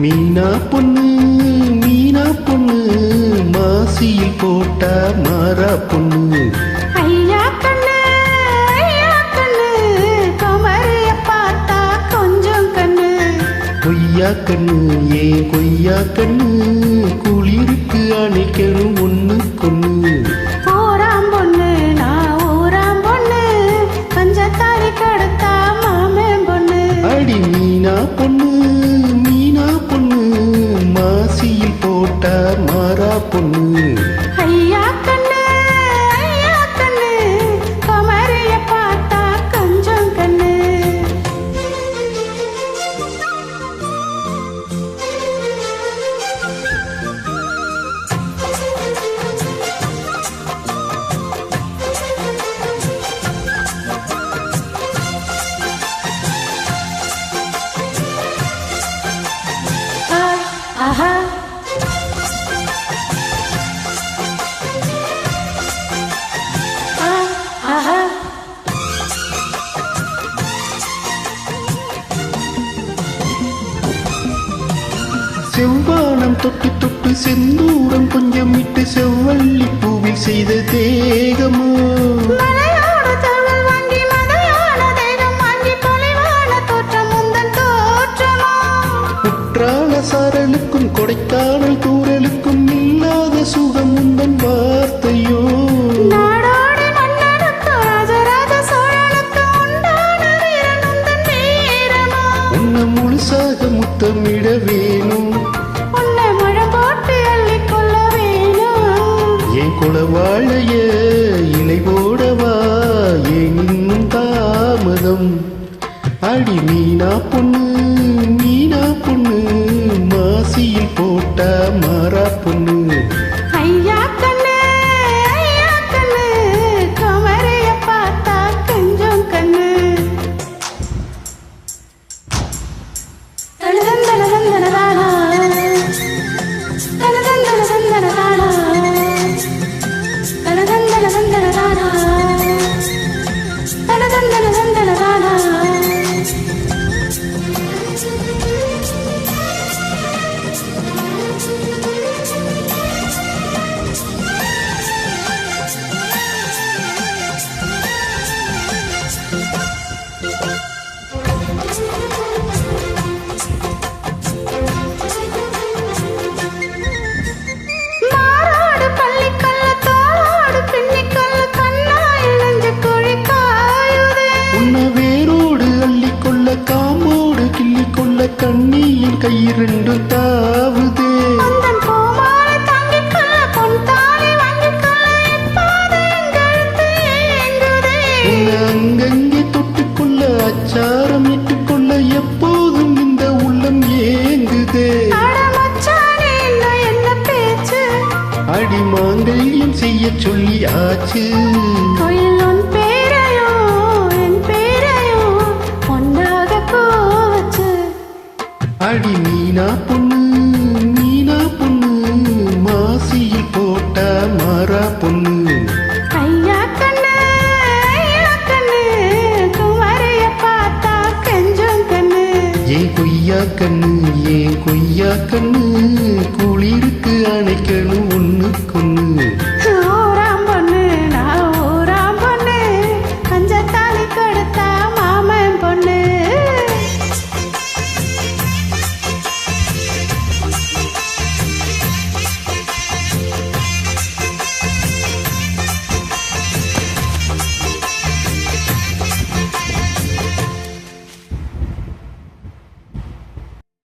மீனா பொண்ணு மீனா பொண்ணு மாசியில் போட்டா மாறா பொண்ணு. ஐயா கண்ணு ஐயா கண்ணு குமரிய பார்த்தா கொஞ்சம் கண்ணு. கொய்யா கண்ணு ஏன் கொய்யா கண்ணு? செவ்வானம் தொட்டு தொட்டு செந்தூரம் கொஞ்சம் இட்டு செவ்வள்ளி பூவில் செய்த தேகமோ? மலையோடு தழுவல் வாங்கி உன்னை முழுசாக முத்தமிட வேணும். உன்னை மழை போட்டு அள்ளிக் கொள்ள வேணும். என் குளவாழைய இலை போடவா ஏன் இன்னும் தாமதம். அடி மீனா பொண்ணு மீனா பொண்ணு மாசியில் போட்டா கண்ணியின் கையிரண்டு தாவுதே. அங்கங்கே தொட்டுக்கொள்ள அச்சாரம் இட்டுக்கொள்ள எப்போதும் இந்த உள்ளம் ஏங்குதே. அட மச்சானே இன்னும் என்ன பேச்சு? அடி மாங்கல்யம் செய்ய சொல்லி ஆச்சு. அடி மீனா பொண்ணு மீனா பொண்ணு மாசியில் போட்டா மாறா பொண்ணு. ஏன் கொய்யா கண்ணு ஏன் கொய்யா கண்ணு குளிருக்கு அணைக்கணும் கொண்ணு